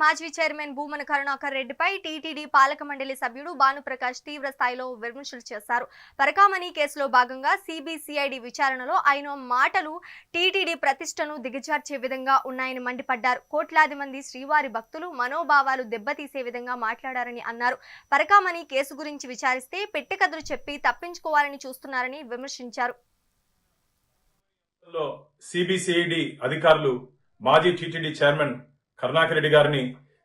మాజీ చైర్మన్ భూమన కరుణాకర్ రెడ్డిపై టీటీడీ పాలక మండలి సభ్యుడు భానుప్రకాష్ తీవ్ర స్థాయిలో విమర్శలు చేశారు. పరకామణి కేసులో భాగంగా సిబిసిఐడి విచారణలో ఆయన మాటలు టీటీడీ ప్రతిష్టను దిగజార్చే విధంగా ఉన్నాయని మండిపడ్డారు. కోట్లాది మంది శ్రీవారి భక్తులు మనోభావాలు దెబ్బతీసే విధంగా మాట్లాడారని అన్నారు. పరకామణి కేసు గురించి విచారిస్తే పెట్టెకథలు చెప్పి తప్పించుకోవాలని చూస్తున్నారని విమర్శించారు. సిబిసిఐడి అధికారులు మాజీ టీటీడీ చైర్మన్ కరుణాకర్ రెడ్డి గారిని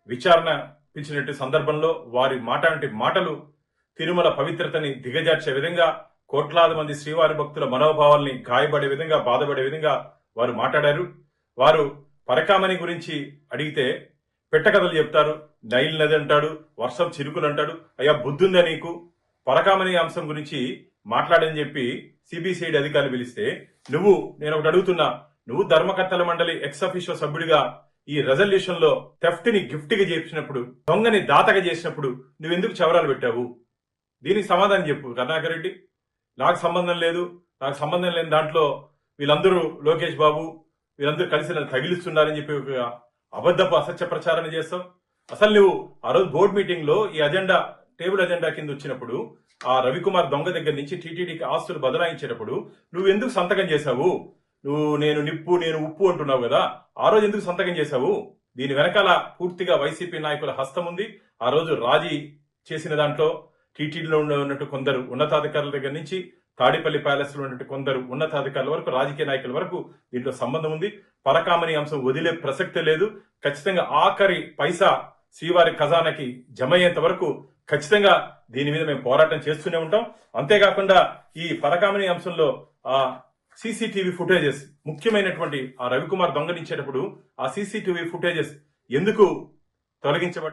విచారణ పిలిచినట్టు సందర్భంలో వారి మాట్లాంటి మాటలు తిరుమల పవిత్రతని దిగజార్చే విధంగా కోట్లాది మంది శ్రీవారి భక్తుల మనోభావాల్ని గాయపడే విధంగా బాధపడే విధంగా వారు మాట్లాడారు. వారు పరకామణి గురించి అడిగితే పెట్టకథలు చెప్తారు నైల్ నది అంటాడు వర్షం చిరుకులు అంటాడు అయ్యా బుద్ధుందా నీకు? పరకామణి అంశం గురించి మాట్లాడని చెప్పి సిబిసిఐడి అధికారులు పిలిస్తే నువ్వు నేను ఒకటి అడుగుతున్నా నువ్వు ధర్మకర్తల మండలి ఎక్స్ అఫీషియో సభ్యుడిగా ఈ రెజల్యూషన్లో థెఫ్ట్ని గిఫ్ట్గా చేసినప్పుడు దొంగని దాతగా చేసినప్పుడు నువ్వెందుకు చవరాలు పెట్టావు? దీనికి సమాధానం చెప్పు కర్ణాకర్ రెడ్డి. నాకు సంబంధం లేదు. నాకు సంబంధం లేని దాంట్లో వీళ్ళందరూ లోకేష్ బాబు వీళ్ళందరూ కలిసి నన్ను తగిలిస్తున్నారని చెప్పి ఒక అబద్ధపు అసత్య ప్రచారం చేస్తావు. అసలు నువ్వు ఆ రోజు బోర్డు మీటింగ్లో ఈ అజెండా టేబుల్ అజెండా కింద వచ్చినప్పుడు ఆ రవికుమార్ దొంగ దగ్గర నుంచి టీటీడీకి ఆస్తులు బదలాయించేటప్పుడు నువ్వు ఎందుకు సంతకం చేశావు? నువ్వు నేను నిప్పు నేను ఉప్పు అంటున్నావు కదా ఆ రోజు ఎందుకు సంతకం చేశావు? దీని వెనకాల పూర్తిగా వైసీపీ నాయకుల హస్తం ఉంది. ఆ రోజు రాజీ చేసిన దాంట్లో టీటీడీలో ఉన్నట్టు కొందరు ఉన్నతాధికారుల దగ్గర నుంచి తాడిపల్లి ప్యాలెస్లో ఉన్నట్టు కొందరు ఉన్నతాధికారుల వరకు రాజకీయ నాయకుల వరకు దీంట్లో సంబంధం ఉంది. పరకామణి అంశం వదిలే ప్రసక్తే లేదు. ఖచ్చితంగా ఆఖరి పైసా శ్రీవారి ఖజానాకి జమ అయ్యేంత వరకు ఖచ్చితంగా దీని మీద మేము పోరాటం చేస్తూనే ఉంటాం. అంతేకాకుండా ఈ పరకామణి అంశంలో ఆ సీసీటీవీ ఫుటేజెస్ ముఖ్యమైనటువంటి ఆ రవికుమార్ దొంగలించేటప్పుడు ఆ సీసీటీవీ ఫుటేజెస్ ఎందుకు తొలగించబడి